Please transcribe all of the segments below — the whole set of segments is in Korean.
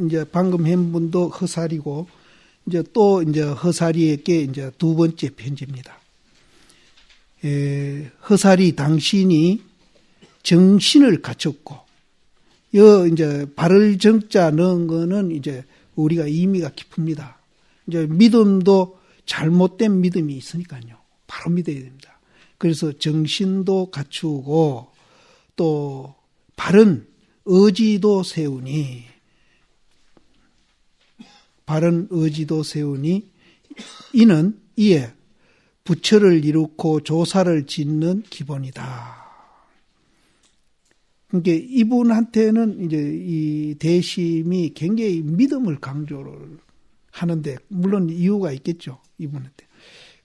이제 방금 한 분도 허살이고 이제 또 이제 허살이에게 이제 두 번째 편지입니다. 에, 허살이 당신이 정신을 갖췄고 여 이제 발을 정자 넣은 거는 이제 우리가 의미가 깊습니다. 이제 믿음도 잘못된 믿음이 있으니까요. 바로 믿어야 됩니다. 그래서 정신도 갖추고 또 바른 의지도 세우니 바른 의지도 세우니 이는 이에 부처를 이루고 조사를 짓는 기본이다. 그러니까 이분한테는 이제 이 대심이 굉장히 믿음을 강조를 하는데 물론 이유가 있겠죠 이분한테.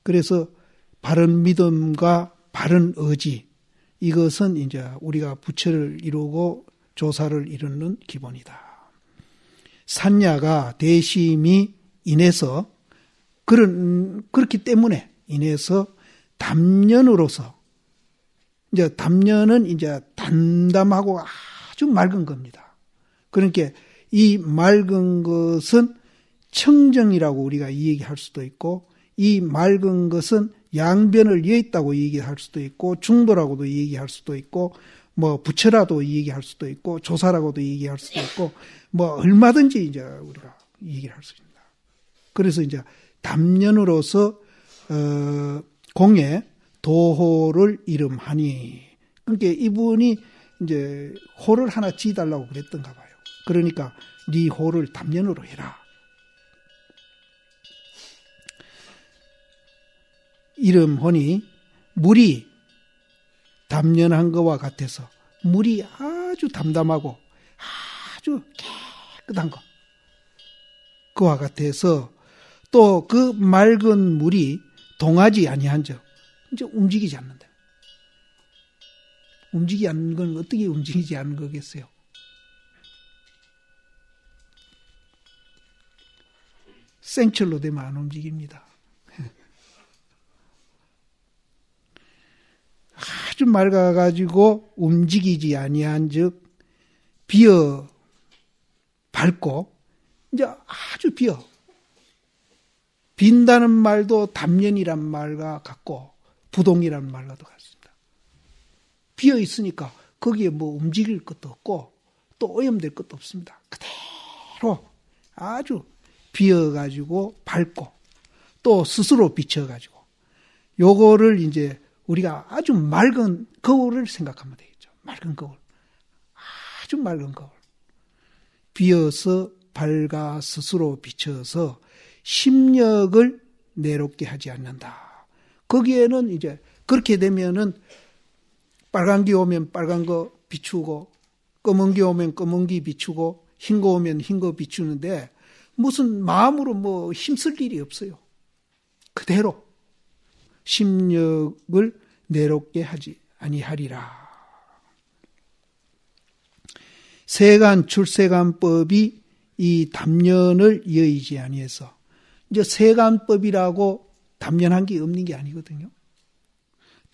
그래서 바른 믿음과 바른 의지 이것은 이제 우리가 부처를 이루고 조사를 이루는 기본이다. 산야가 대심이 인해서 그런 그렇기 때문에 인해서 담년으로서 이제 담년은 이제 담담하고 아주 맑은 겁니다. 그러니까 이 맑은 것은 청정이라고 우리가 얘기할 수도 있고 이 맑은 것은 양변을 이어있다고 얘기할 수도 있고 중도라고도 얘기할 수도 있고 뭐 부처라도 얘기할 수도 있고 조사라고도 얘기할 수도 있고 뭐 얼마든지 이제 우리가 얘기를 할 수 있습니다. 그래서 이제 담년으로서 어 공에 도호를 이름하니 그러니까 이분이 이제 호를 하나 지달라고 그랬던가 봐요. 그러니까 네 호를 담년으로 해라. 이름하니 물이 담연한 것과 같아서 물이 아주 담담하고 아주 깨끗한 것 그와 같아서 또 그 맑은 물이 동하지 아니한 적 이제 움직이지 않는다. 움직이지 않는 건 어떻게 움직이지 않는 거겠어요? 생철로 되면 안 움직입니다. 아주 맑아가지고 움직이지 아니한즉 비어 밝고 이제 아주 비어 빈다는 말도 담연이란 말과 같고 부동이란 말과도 같습니다. 비어 있으니까 거기에 뭐 움직일 것도 없고 또 오염될 것도 없습니다. 그대로 아주 비어가지고 밝고 또 스스로 비쳐가지고 요거를 이제 우리가 아주 맑은 거울을 생각하면 되겠죠. 맑은 거울. 아주 맑은 거울. 비어서 밝아 스스로 비쳐서 심력을 내롭게 하지 않는다. 거기에는 이제 그렇게 되면은 빨간 기 오면 빨간 거 비추고 검은 기 오면 검은 기 비추고 흰 거 오면 흰 거 비추는데 무슨 마음으로 뭐 힘쓸 일이 없어요. 그대로 심력을 내롭게 하지 아니하리라. 세간 출세간법이 이 담연을 여의지 아니해서 이제 세간법이라고 담연한 게 없는 게 아니거든요.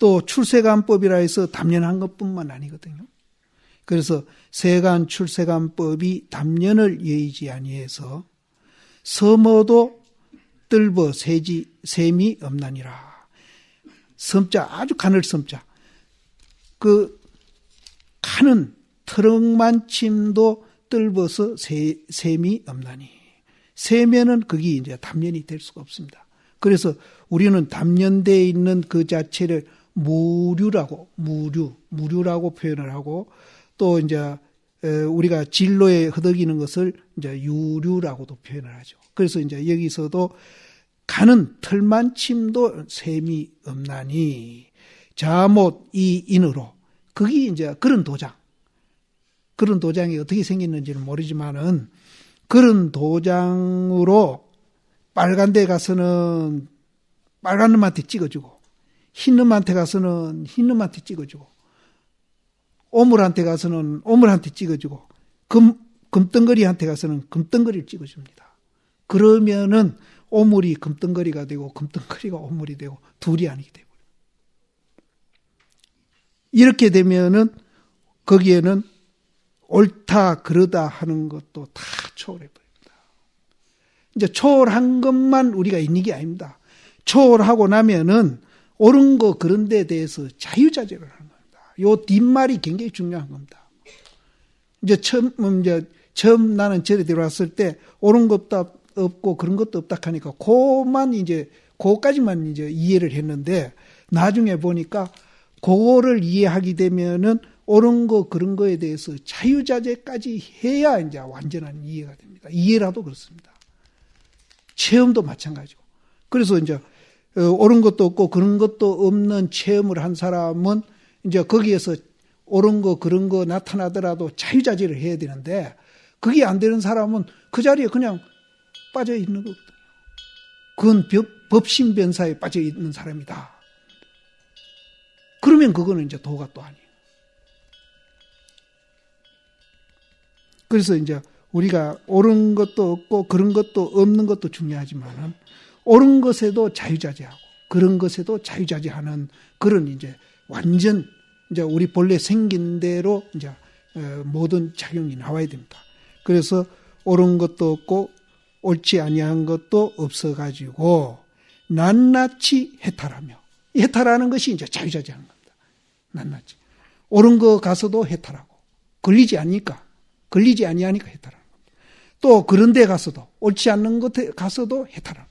또 출세간법이라 해서 담연한 것뿐만 아니거든요. 그래서 세간 출세간법이 담연을 여의지 아니해서 서머도 뜰버 세지 셈이 없나니라. 섬자 아주 가늘 섬자. 그 가는 트럭만 침도 뜰버서 세, 셈이 없나니. 세면은 그게 이제 담연이 될 수가 없습니다. 그래서 우리는 담연되어 있는 그 자체를 무류라고, 무류, 무류라고 표현을 하고 또 이제 우리가 진로에 허덕이는 것을 이제 유류라고도 표현을 하죠. 그래서 이제 여기서도 가는 털만 침도 셈이 없나니 자못 이 인으로 그게 이제 그런 도장 그런 도장이 어떻게 생겼는지는 모르지만은 그런 도장으로 빨간 데 가서는 빨간 놈한테 찍어주고 흰 놈한테 가서는 흰 놈한테 찍어주고 오물한테 가서는 오물한테 찍어주고 금 금덩거리한테 가서는 금덩거리를 찍어줍니다. 그러면은 오물이 금덩거리가 되고 금덩거리가 오물이 되고 둘이 아니게 되고 이렇게 되면은 거기에는 옳다 그러다 하는 것도 다 초월해 버립니다. 이제 초월한 것만 우리가 있는 게 아닙니다. 초월하고 나면은 옳은 거 그런 데 대해서 자유자재를 하는 겁니다. 요 뒷말이 굉장히 중요한 겁니다. 이제 처음 음, 이제 처음 나는 절에 들어왔을 때 옳은 것도 없고 그런 것도 없다 하니까 그만 이제 그까지만 이제 이해를 했는데 나중에 보니까 그거를 이해하게 되면은 옳은 거 그런 거에 대해서 자유자재까지 해야 이제 완전한 이해가 됩니다. 이해라도 그렇습니다. 체험도 마찬가지고. 그래서 이제 어, 옳은 것도 없고 그런 것도 없는 체험을 한 사람은 이제 거기에서 옳은 거 그런 거 나타나더라도 자유자재를 해야 되는데 그게 안 되는 사람은 그 자리에 그냥 빠져 있는 거거든요. 그건 법신변사에 빠져 있는 사람이다. 그러면 그거는 이제 도가 또 아니에요. 그래서 이제 우리가 옳은 것도 없고 그런 것도 없는 것도 중요하지만은 옳은 것에도 자유자재하고 그런 것에도 자유자재하는 그런 이제 완전 이제 우리 본래 생긴 대로 이제 어, 모든 작용이 나와야 됩니다. 그래서 옳은 것도 없고 옳지 아니한 것도 없어 가지고 낱낱이 해탈하며 해탈하는 것이 이제 자유자재하는 겁니다. 낱낱이 옳은 거 가서도 해탈하고 걸리지 않으니까 걸리지 아니하니까 해탈하는 겁니다. 또 그런 데 가서도 옳지 않는 것에 가서도 해탈하는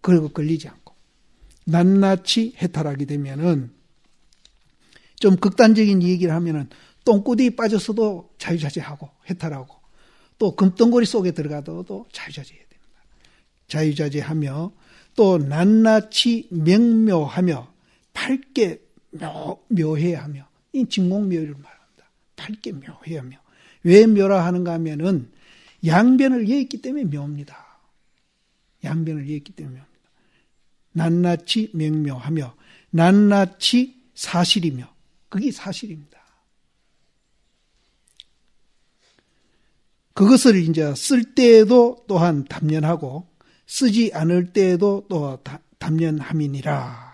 그리고 걸리지 않고 낱낱이 해탈하게 되면은 좀 극단적인 얘기를 하면은 똥꾸디 빠져서도 자유자재하고 해탈하고 또 금덩거리 속에 들어가도 자유자재해야 됩니다. 자유자재하며 또 낱낱이 명묘하며 밝게 묘, 묘해하며 이 진공묘를 말합니다. 밝게 묘해하며 왜 묘라 하는가 하면은 양변을 이해했기 때문에 묘입니다. 양변을 이해했기 때문에 묘입니다. 낱낱이 명묘하며 낱낱이 사실이며 그게 사실입니다. 그것을 이제 쓸 때에도 또한 담연하고 쓰지 않을 때에도 또 담연함이니라.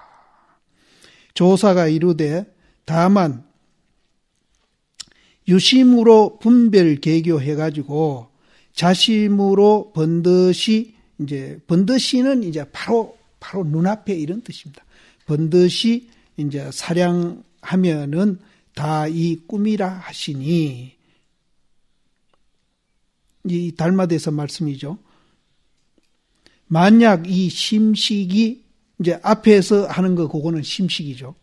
조사가 이르되 다만 유심으로 분별 개교해 가지고 자심으로 번듯이 이제 번듯이는 이제 바로 바로 눈앞에 이런 뜻입니다. 번듯이 이제 사량하면은 다 이 꿈이라 하시니 이 달마대서 말씀이죠. 만약 이 심식이 이제 앞에서 하는 거 그거는 심식이죠.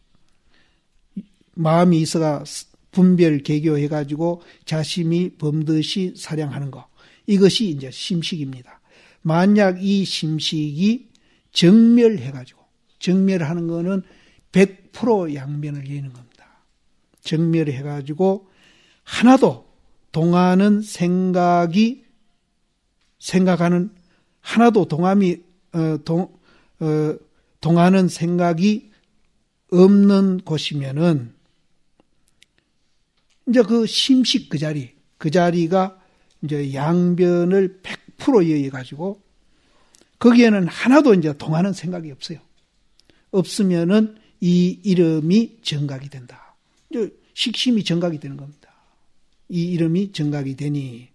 마음이 있어가 분별 개교해 가지고 자심이 범듯이 사량하는 거. 이것이 이제 심식입니다. 만약 이 심식이 정멸해 가지고 정멸하는 거는 100% 양면을 여는 겁니다. 정멸해 가지고 하나도 동하는 생각이 생각하는 하나도 동함이 어, 동, 어, 동하는 생각이 없는 곳이면은 이제 그 심식 그 자리 그 자리가 이제 양변을 100% 이어해 가지고 거기에는 하나도 이제 동하는 생각이 없어요. 없으면은 이 이름이 정각이 된다. 식심이 정각이 되는 겁니다. 이 이름이 정각이 되니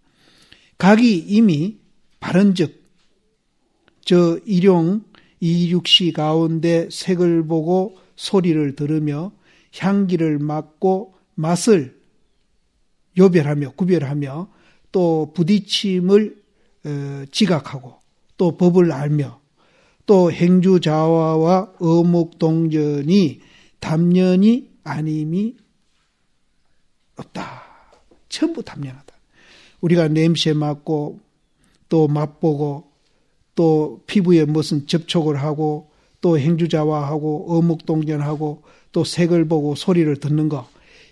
각이 이미 바른즉 저 일용 이육시 가운데 색을 보고 소리를 들으며 향기를 맡고 맛을 요별하며 구별하며 또 부딪힘을 어, 지각하고 또 법을 알며 또 행주자화와 어묵동전이 담연이 아님이 없다. 전부 담연하다. 우리가 냄새 맡고 또 맛보고 또 피부에 무슨 접촉을 하고 또 행주자화하고 어묵동전하고 또 색을 보고 소리를 듣는 것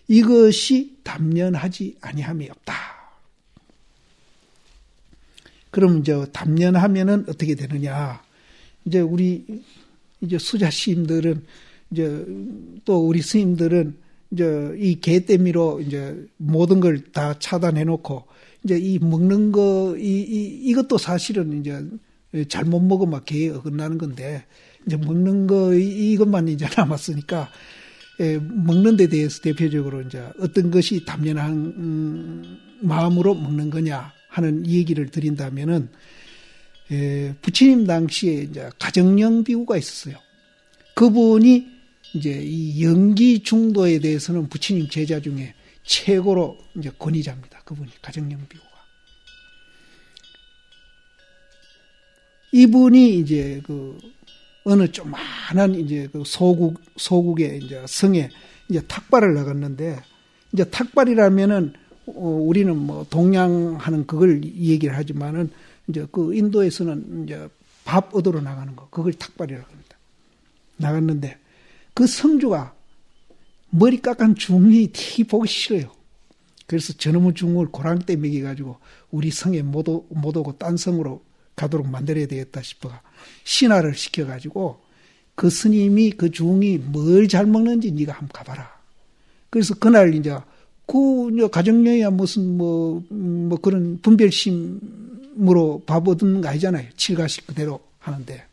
이것이 담연하지 아니함이 없다. 그럼 이제 담연하면은 어떻게 되느냐? 이제 우리 이제 수자 시인들은 이제 또 우리 스님들은 이제 이 개때미로 이제 모든 걸 다 차단해 놓고 이제 이 먹는 거 이, 이 이것도 사실은 이제 잘못 먹으면 개에 어긋나는 건데 이제 먹는 거 이것만 이제 남았으니까 예, 먹는 데 대해서 대표적으로 이제 어떤 것이 담연한 음, 마음으로 먹는 거냐 하는 얘기를 드린다면은 에, 부처님 당시에 이제 가정령 비구가 있었어요. 그분이 이제 이 연기 중도에 대해서는 부처님 제자 중에 최고로 이제 권위자입니다. 그분이 가정령 비구가. 이분이 이제 그 어느 조만한 이제 그 소국 소국의 이제 성에 이제 탁발을 나갔는데 이제 탁발이라면은 어, 우리는 뭐 동양하는 그걸 얘기를 하지만은 이제 그 인도에서는 이제 밥 얻으러 나가는 거 그걸 탁발이라고 합니다. 나갔는데 그 성주가 머리 깎은 중이 티 보기 싫어요. 그래서 저놈의 중을 고랑대 먹여가지고 우리 성에 못, 오, 못 오고 딴 성으로 가도록 만들어야 되겠다 싶어가 신화를 시켜가지고 그 스님이 그 중이 뭘 잘 먹는지 네가 한번 가봐라. 그래서 그날 이제 그 가정령이야 무슨 뭐뭐 뭐 그런 분별심으로 밥 얻는 거 아니잖아요. 칠가식 그대로 하는데.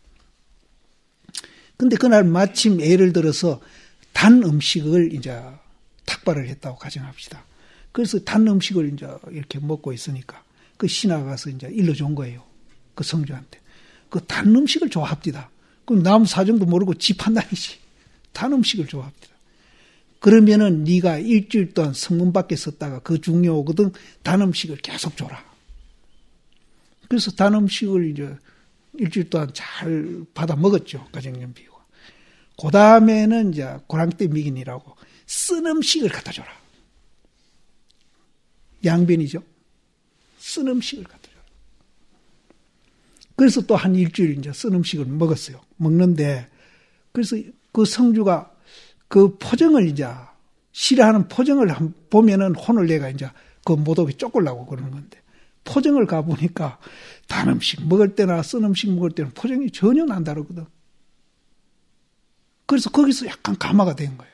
근데 그날 마침 예를 들어서 단 음식을 이제 탁발을 했다고 가정합시다. 그래서 단 음식을 이제 이렇게 먹고 있으니까 그 신하가 가서 이제 일러준 거예요. 그 성주한테. 그 단 음식을 좋아합니다. 그럼 남 사정도 모르고 지 판단이지. 단 음식을 좋아합니다. 그러면은 네가 일주일 동안 성문 밖에 썼다가 그 중요하거든 단 음식을 계속 줘라. 그래서 단 음식을 이제 일주일 동안 잘 받아 먹었죠 가정년 비유가. 그 다음에는 이제 고랑대 미긴이라고 쓴 음식을 갖다 줘라. 양변이죠. 쓴 음식을 갖다. 그래서 또 한 일주일 이제 쓴 음식을 먹었어요. 먹는데 그래서 그 성주가 그 포정을 이제 싫어하는 포정을 보면은 혼을 내가 이제 그 모독이 쪼끌라고 그러는 건데 포정을 가보니까 단 음식 먹을 때나 쓴 음식 먹을 때는 포정이 전혀 안 다르거든. 그래서 거기서 약간 감화가 된 거예요.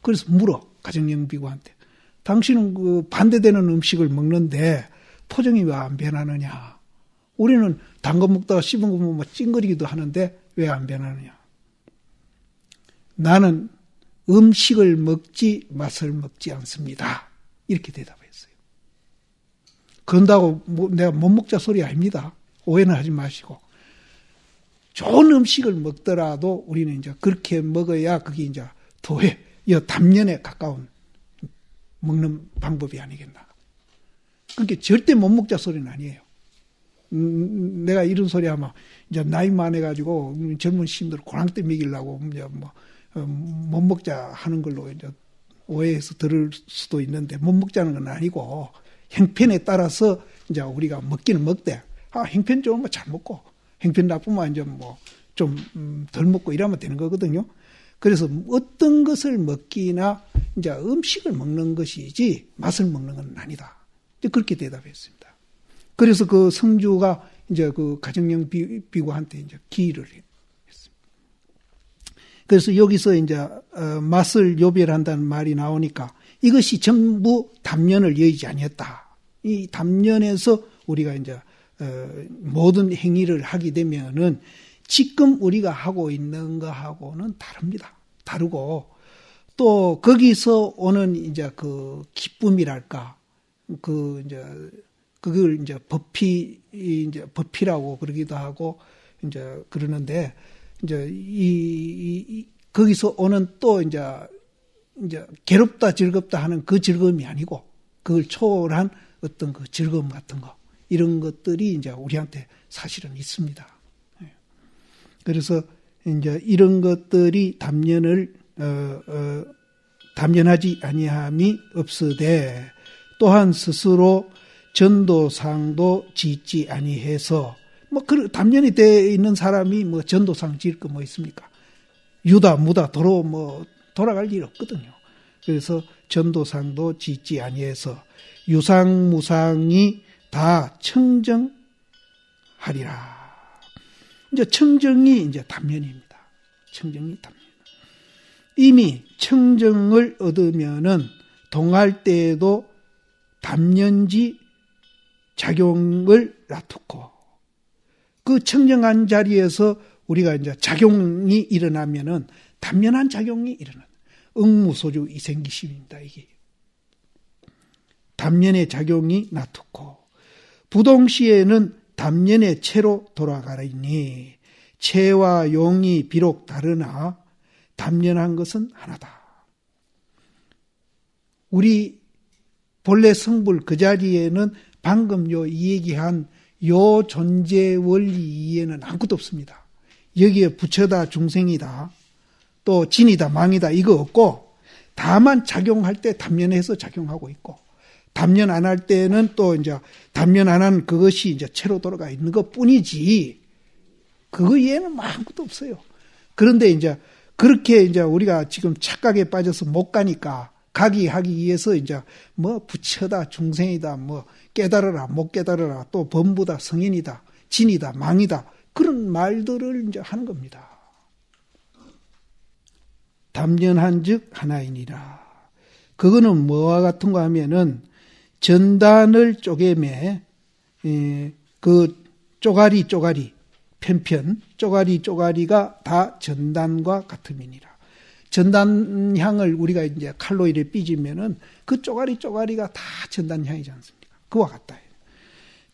그래서 물어 가정영비구한테 당신은 그 반대되는 음식을 먹는데 포정이 왜 안 변하느냐? 우리는 단 거 먹다가 씹은 거 보면 뭐 찡거리기도 하는데 왜 안 변하느냐? 나는 음식을 먹지 맛을 먹지 않습니다. 이렇게 대답했어요. 그런다고 뭐 내가 못 먹자 소리 아닙니다. 오해는 하지 마시고. 좋은 음식을 먹더라도 우리는 이제 그렇게 먹어야 그게 이제 도해, 이 담년에 가까운 먹는 방법이 아니겠나. 그러니까 절대 못 먹자 소리는 아니에요. 음, 내가 이런 소리 하면 이제 나이 많아가지고 젊은 시민들 고랑 때 먹이려고 이제 뭐못 먹자 하는 걸로 이제 오해해서 들을 수도 있는데 못 먹자는 건 아니고 행편에 따라서 이제 우리가 먹기는 먹되 아 행편 좋으면 잘 먹고 행편 나쁘면 이제 뭐 좀덜 음, 먹고 이러면 되는 거거든요. 그래서 어떤 것을 먹기나 이제 음식을 먹는 것이지 맛을 먹는 건 아니다. 그렇게 대답했습니다. 그래서 그 성주가 이제 그 가정령 비구한테 이제 기를 그래서 여기서 이제 어, 맛을 요별한다는 말이 나오니까 이것이 전부 담년을 여의지 아니었다. 이 담년에서 우리가 이제 어, 모든 행위를 하게 되면은 지금 우리가 하고 있는 거하고는 다릅니다. 다르고 또 거기서 오는 이제 그 기쁨이랄까 그 이제 그걸 이제 법피 이제 법피라고 그러기도 하고 이제 그러는데 이제 이, 이 거기서 오는 또 이제 이제 괴롭다 즐겁다 하는 그 즐거움이 아니고 그걸 초월한 어떤 그 즐거움 같은 거 이런 것들이 이제 우리한테 사실은 있습니다. 예. 그래서 이제 이런 것들이 담연을 어, 어, 담연하지 아니함이 없으되 또한 스스로 전도상도 짓지 아니해서 뭐, 그, 담년이 돼 있는 사람이 뭐 전도상 지을 거 뭐 있습니까? 유다, 무다, 도로 뭐 돌아갈 일 없거든요. 그래서 전도상도 짓지 아니해서 유상, 무상이 다 청정하리라. 이제 청정이 이제 담면입니다. 청정이 담면. 이미 청정을 얻으면은 동할 때에도 담년지 작용을 놔두고 그 청정한 자리에서 우리가 이제 작용이 일어나면은 단면한 작용이 일어나. 응무소주 이생기심입니다, 이게. 담연의 작용이 나타고 부동시에는 담연의 체로 돌아가리니 체와 용이 비록 다르나 담연한 것은 하나다. 우리 본래 성불 그 자리에는 방금 요 얘기한 요 존재 원리 이해는 아무것도 없습니다. 여기에 부처다 중생이다 또 진이다 망이다 이거 없고 다만 작용할 때 담연해서 작용하고 있고 담연 안할 때는 또 이제 담연 안한 그것이 이제 채로 돌아가 있는 것 뿐이지 그거 이해는 아무것도 없어요. 그런데 이제 그렇게 이제 우리가 지금 착각에 빠져서 못 가니까 가기 하기 위해서 이제 뭐 부처다 중생이다 뭐 깨달으라 못 깨달으라 또 범부다 성인이다 진이다 망이다 그런 말들을 이제 하는 겁니다. 담연한즉 하나이니라. 그거는 뭐와 같은가 하면은 전단을 쪼개매 그 쪼가리 쪼가리 편편 쪼가리 쪼가리가 다 전단과 같음이니라. 전단향을 우리가 이제 칼로 이래 삐지면은 그 쪼가리 쪼가리가 다 전단향이지 않습니까? 그와 같다.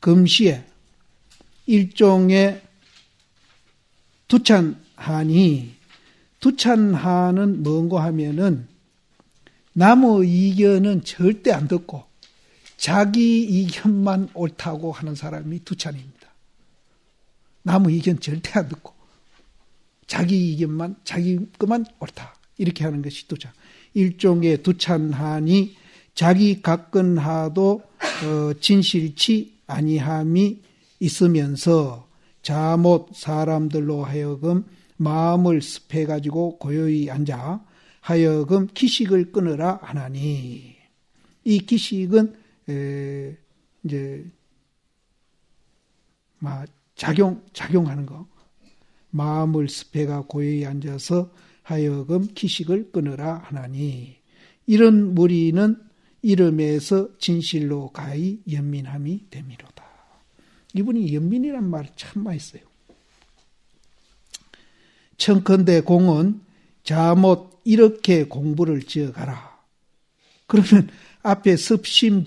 금시에 일종의 두찬하니 두찬하는 뭔고 하면은 남의 이견은 절대 안 듣고 자기 이견만 옳다고 하는 사람이 두찬입니다. 남의 이견 절대 안 듣고 자기 이견만 자기 것만 옳다 이렇게 하는 것이 두찬. 일종의 두찬하니 자기 가끈하도 어, 진실치 아니함이 있으면서 자못 사람들로 하여금 마음을 습해 가지고 고요히 앉아 하여금 기식을 끊으라 하나니 이 기식은 에, 이제 막 작용 작용하는 거 마음을 습해가 고요히 앉아서 하여금 기식을 끊으라 하나니 이런 무리는 이름에서 진실로 가히 연민함이 되미로다. 이분이 연민이란 말을 참 써요. 청컨대 공은 자못 이렇게 공부를 지어가라. 그러면 앞에 습심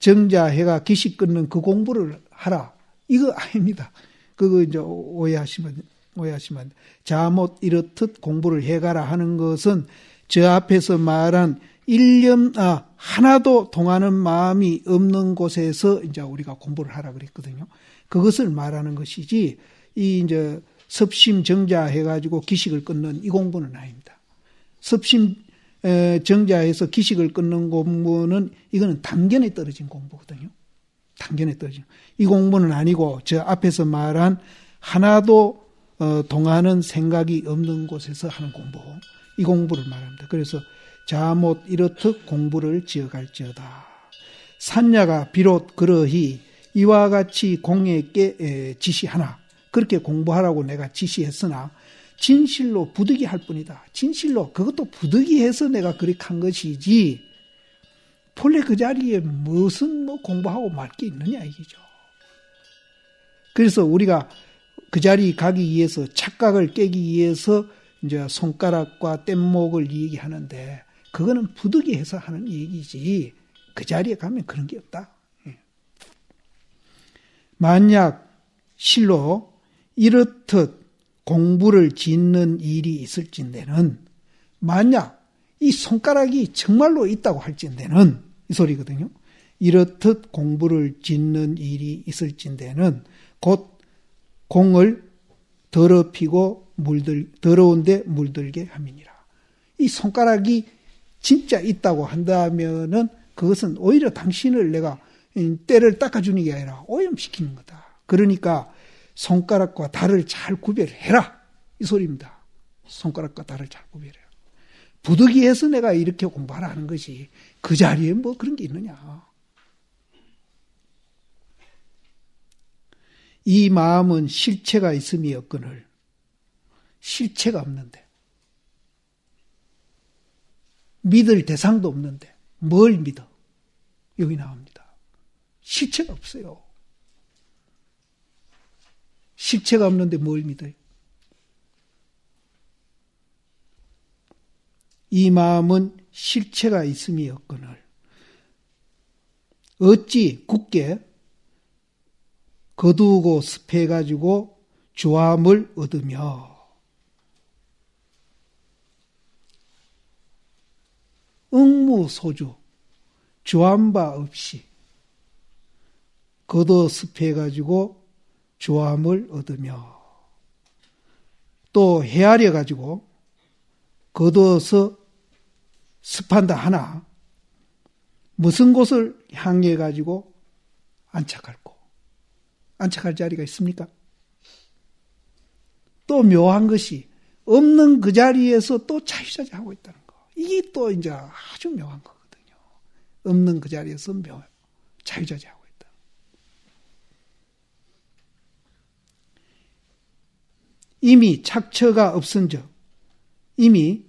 정자해가 기식 끊는 그 공부를 하라. 이거 아닙니다. 그거 이제 오해하시면, 오해하시면. 자못 이렇듯 공부를 해가라 하는 것은 저 앞에서 말한 일념, 아, 하나도 동하는 마음이 없는 곳에서 이제 우리가 공부를 하라 그랬거든요. 그것을 말하는 것이지, 이 이제 섭심 정자 해가지고 기식을 끊는 이 공부는 아닙니다. 섭심 정자해서 기식을 끊는 공부는 이거는 단견에 떨어진 공부거든요. 단견에 떨어진. 이 공부는 아니고 저 앞에서 말한 하나도 어, 동하는 생각이 없는 곳에서 하는 공부. 이 공부를 말합니다. 그래서 자못 이렇듯 공부를 지어갈지어다. 산야가 비롯 그러히 이와 같이 공에게 지시하나 그렇게 공부하라고 내가 지시했으나 진실로 부득이 할 뿐이다. 진실로 그것도 부득이 해서 내가 그렇게 한 것이지 본래 그 자리에 무슨 뭐 공부하고 말 게 있느냐 이기죠. 그래서 우리가 그 자리 가기 위해서 착각을 깨기 위해서 이제 손가락과 뗏목을 얘기하는데 그거는 부득이 해서 하는 얘기지 그 자리에 가면 그런 게 없다. 예. 만약 실로 이렇듯 공부를 짓는 일이 있을진대는 만약 이 손가락이 정말로 있다고 할진대는 이 소리거든요. 이렇듯 공부를 짓는 일이 있을진대는 곧 공을 더럽히고 물들 더러운데 물들게 함이니라. 이 손가락이 진짜 있다고 한다면은 그것은 오히려 당신을 내가 때를 닦아주는 게 아니라 오염시키는 거다. 그러니까 손가락과 달을 잘 구별해라. 이 소리입니다. 손가락과 달을 잘 구별해라. 부득이해서 내가 이렇게 공부하라 하는 것이 그 자리에 뭐 그런 게 있느냐. 이 마음은 실체가 있음이 없거늘 실체가 없는데 믿을 대상도 없는데 뭘 믿어? 여기 나옵니다. 실체가 없어요. 실체가 없는데 뭘 믿어요? 이 마음은 실체가 있음이 없거늘 어찌 굳게 거두고 습해가지고 조함을 얻으며. 응무소주 조함바 없이 거둬 습해가지고 조함을 얻으며. 또 헤아려 가지고 거두어서 습한다 하나 무슨 곳을 향해 가지고 안착할고 안착할 자리가 있습니까? 또 묘한 것이 없는 그 자리에서 또 자유자재하고 있다는 거. 이게 또 이제 아주 묘한 거거든요. 없는 그 자리에서 묘, 자유자재하고 있다. 이미 착처가 없은즉, 이미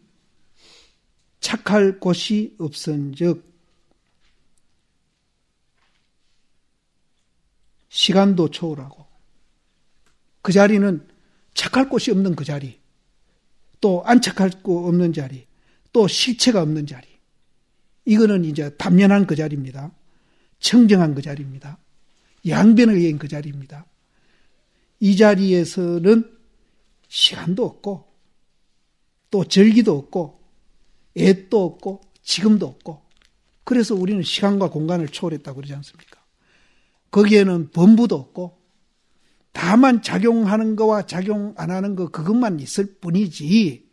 착할 곳이 없은 즉, 시간도 초월하고, 그 자리는 착할 곳이 없는 그 자리, 또 안착할 곳 없는 자리, 또 실체가 없는 자리. 이거는 이제 담연한 그 자리입니다. 청정한 그 자리입니다. 양변을 얘기한 그 자리입니다. 이 자리에서는 시간도 없고, 또 절기도 없고, 애도 없고, 지금도 없고, 그래서 우리는 시간과 공간을 초월했다고 그러지 않습니까? 거기에는 범부도 없고, 다만 작용하는 거와 작용 안 하는 거 그것만 있을 뿐이지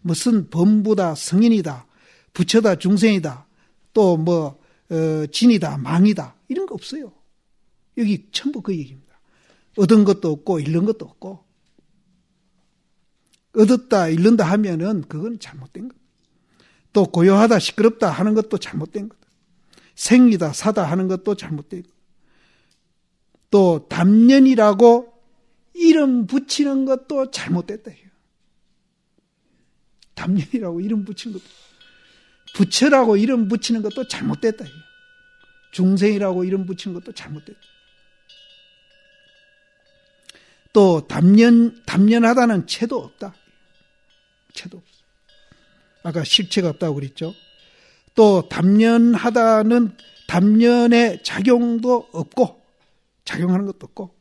무슨 범부다 성인이다 부처다 중생이다 또뭐 어, 진이다 망이다 이런 거 없어요. 여기 전부 그 얘기입니다. 얻은 것도 없고 잃는 것도 없고 얻었다 잃는다 하면은 그건 잘못된 것. 또 고요하다 시끄럽다 하는 것도 잘못된 것. 생이다 사다 하는 것도 잘못된 것. 또 담년이라고 이름 붙이는 것도 잘못됐다. 담년이라고 이름 붙이는 것도 부처라고 이름 붙이는 것도 잘못됐다. 중생이라고 이름 붙이는 것도 잘못됐다. 또 담년 담년하다는 채도 없다. 채도 없어. 아까 실체가 없다고 그랬죠. 또 담년하다는 담년의 작용도 없고 작용하는 것도 없고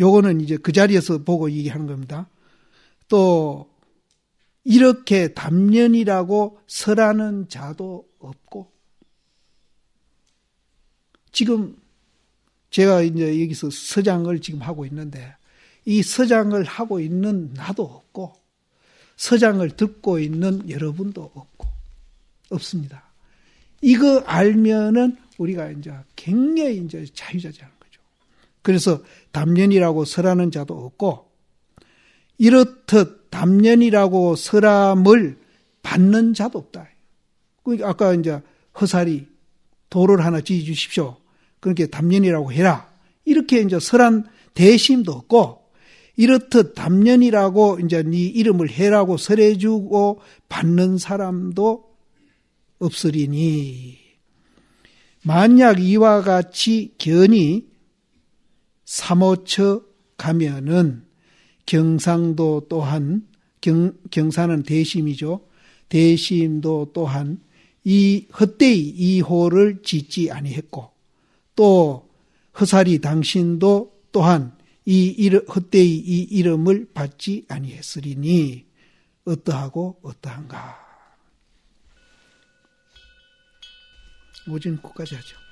요거는 이제 그 자리에서 보고 얘기하는 겁니다. 또 이렇게 담년이라고 설하는 자도 없고 지금 제가 이제 여기서 서장을 지금 하고 있는데 이 서장을 하고 있는 나도 없고 서장을 듣고 있는 여러분도 없고 없습니다. 이거 알면은 우리가 이제 굉장히 이제 자유자재하는 거죠. 그래서 담년이라고 설하는 자도 없고 이렇듯 담년이라고 설함을 받는 자도 없다. 그러니까 아까 이제 허살이 도를 하나 지어 주십시오. 그렇게 담년이라고 해라. 이렇게 이제 설한 대심도 없고 이렇듯 담년이라고 이제 네 이름을 해라고 설해주고 받는 사람도 없으리니 만약 이와 같이 견이 사모처 가면은 경상도 또한 경, 경사는 대심이죠. 대심도 또한 이 헛되이 이 호를 짓지 아니했고 또 허살이 당신도 또한 이 이름, 헛되이 이 이름을 받지 아니했으리니 어떠하고 어떠한가. 오진 끝까지 하죠.